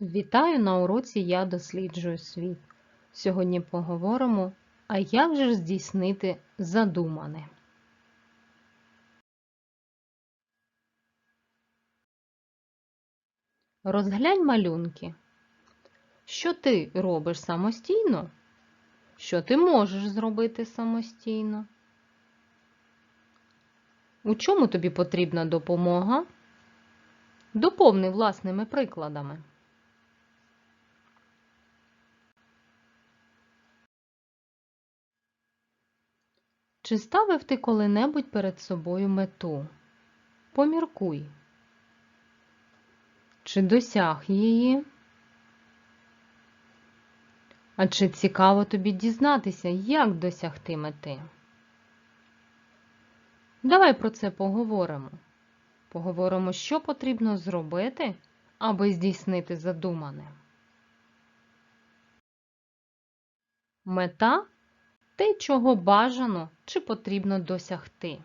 Вітаю на уроці Я досліджую світ. Сьогодні поговоримо, а як же здійснити задумане. Розглянь малюнки. Що ти робиш самостійно? Що ти можеш зробити самостійно? У чому тобі потрібна допомога? Доповни власними прикладами. Чи ставив ти коли-небудь перед собою мету? Поміркуй. Чи досяг її? А чи цікаво тобі дізнатися, як досягти мети? Давай про це поговоримо. Поговоримо, що потрібно зробити, аби здійснити задумане. Мета те, чого бажано чи потрібно досягти.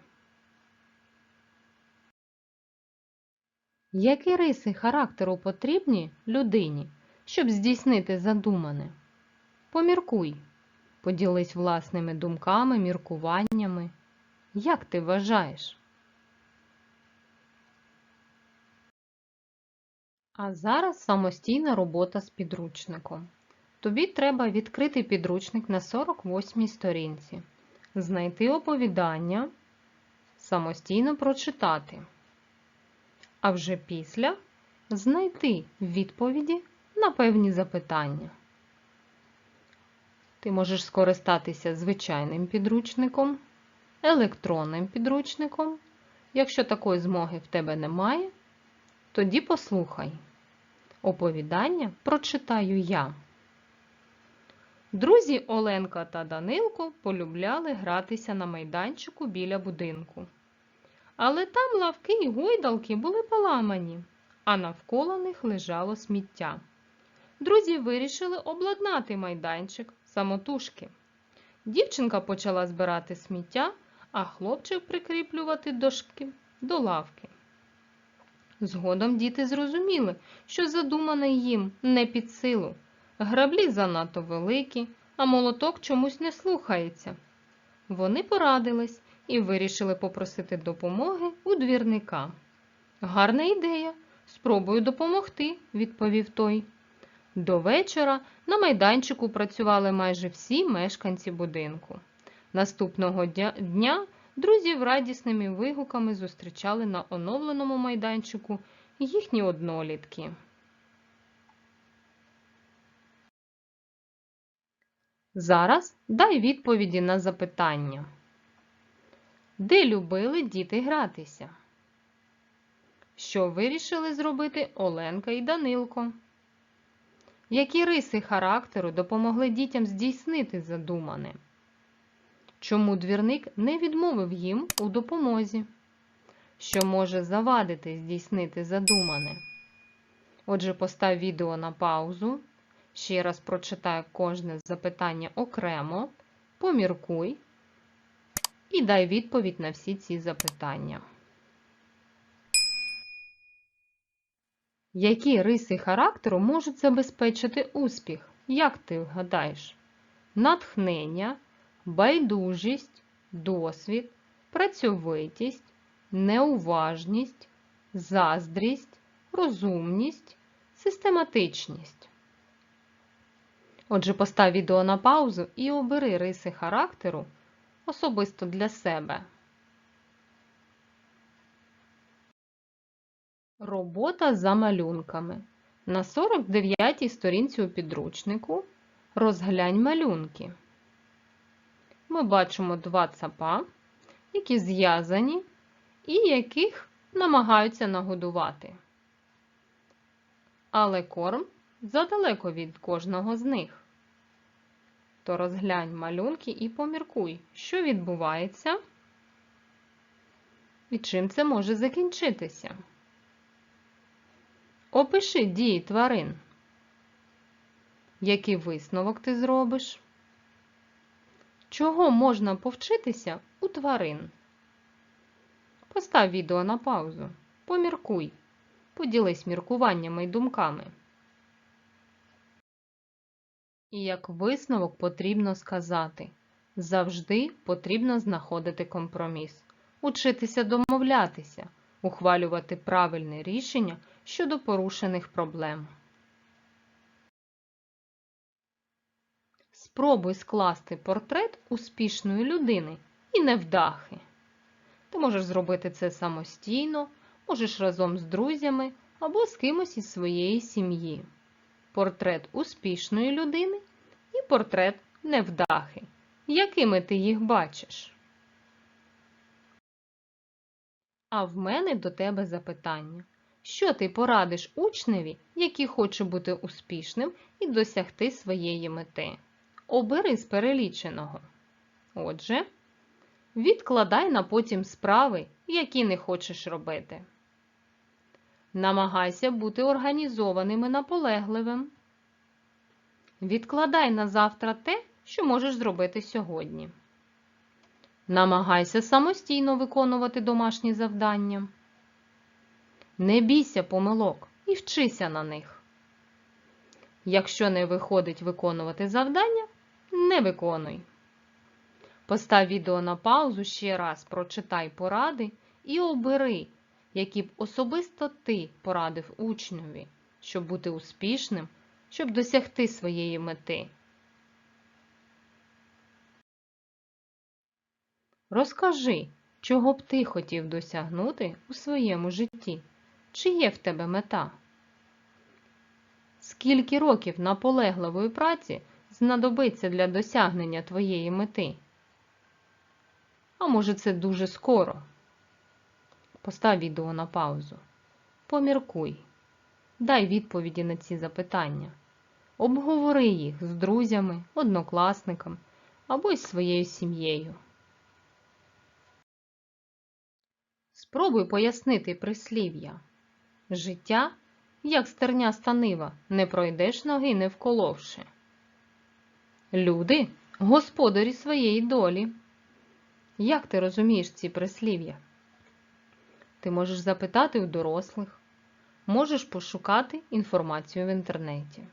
Які риси характеру потрібні людині, щоб здійснити задумане? Поміркуй, поділись власними думками, міркуваннями. Як ти вважаєш? А зараз самостійна робота з підручником. Тобі треба відкрити підручник на 48 сторінці, знайти оповідання, самостійно прочитати. А вже після знайти відповіді на певні запитання. Ти можеш скористатися звичайним підручником, електронним підручником. Якщо такої змоги в тебе немає, тоді послухай. Оповідання прочитаю я. Друзі Оленка та Данилко полюбляли гратися на майданчику біля будинку. Але там лавки й гойдалки були поламані, а навколо них лежало сміття. Друзі вирішили обладнати майданчик самотужки. Дівчинка почала збирати сміття, а хлопчик прикріплювати дошки до лавки. Згодом діти зрозуміли, що задумане їм не під силу. Граблі занадто великі, а молоток чомусь не слухається. Вони порадились і вирішили попросити допомоги у двірника. Гарна ідея, спробую допомогти, відповів той. До вечора на майданчику працювали майже всі мешканці будинку. Наступного дня друзів радісними вигуками зустрічали на оновленому майданчику їхні однолітки. Зараз дай відповіді на запитання. Де любили діти гратися? Що вирішили зробити Оленка і Данилко? Які риси характеру допомогли дітям здійснити задумане? Чому двірник не відмовив їм у допомозі? Що може завадити здійснити задумане? Отже, постав відео на паузу. Ще раз прочитай кожне запитання окремо, поміркуй і дай відповідь на всі ці запитання. Які риси характеру можуть забезпечити успіх? Як ти гадаєш? Натхнення, байдужість, досвід, працьовитість, неуважність, заздрість, розумність, систематичність. Отже, постав відео на паузу і обери риси характеру особисто для себе. Робота за малюнками. На 49-й сторінці у підручнику розглянь малюнки. Ми бачимо два цапа, які зв'язані і яких намагаються нагодувати. Але корм задалеко від кожного з них. То розглянь малюнки і поміркуй, що відбувається і чим це може закінчитися. Опиши дії тварин. Який висновок ти зробиш? Чого можна повчитися у тварин? Постав відео на паузу. Поміркуй. Поділись міркуваннями й думками. І як висновок потрібно сказати, завжди потрібно знаходити компроміс, учитися домовлятися, ухвалювати правильне рішення щодо порушених проблем. Спробуй скласти портрет успішної людини і невдахи. Ти можеш зробити це самостійно, можеш разом з друзями або з кимось із своєї сім'ї. Портрет успішної людини і портрет невдахи. Якими ти їх бачиш? А в мене до тебе запитання. Що ти порадиш учневі, який хоче бути успішним і досягти своєї мети? Обери з переліченого. Отже, відкладай на потім справи, які не хочеш робити. Намагайся бути організованим і наполегливим. Відкладай на завтра те, що можеш зробити сьогодні. Намагайся самостійно виконувати домашні завдання. Не бійся помилок і вчися на них. Якщо не виходить виконувати завдання, не виконуй. Постав відео на паузу ще раз, прочитай поради і обери, які б особисто ти порадив учневі, щоб бути успішним, щоб досягти своєї мети. Розкажи, чого б ти хотів досягнути у своєму житті. Чи є в тебе мета? Скільки років наполегливої праці знадобиться для досягнення твоєї мети? А може це дуже скоро? Постав відео на паузу. Поміркуй. Дай відповіді на ці запитання. Обговори їх з друзями, однокласниками або із своєю сім'єю. Спробуй пояснити прислів'я. Життя, як стерняста нива, не пройдеш ноги, не вколовши. Люди господарі своєї долі. Як ти розумієш ці прислів'я? Ти можеш запитати у дорослих, можеш пошукати інформацію в інтернеті.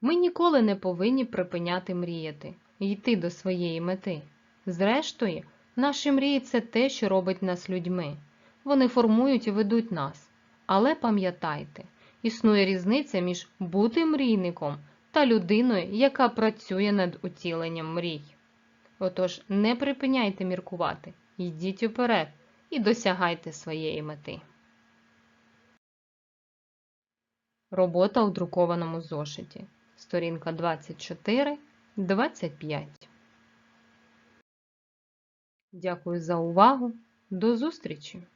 Ми ніколи не повинні припиняти мріяти йти до своєї мети. Зрештою, наші мрії це те, що робить нас людьми. Вони формують і ведуть нас. Але пам'ятайте, існує різниця між бути мрійником та людиною, яка працює над утіленням мрій. Отож, не припиняйте міркувати, йдіть уперед і досягайте своєї мети. Робота у друкованому зошиті. Сторінка 24-25. Дякую за увагу. До зустрічі!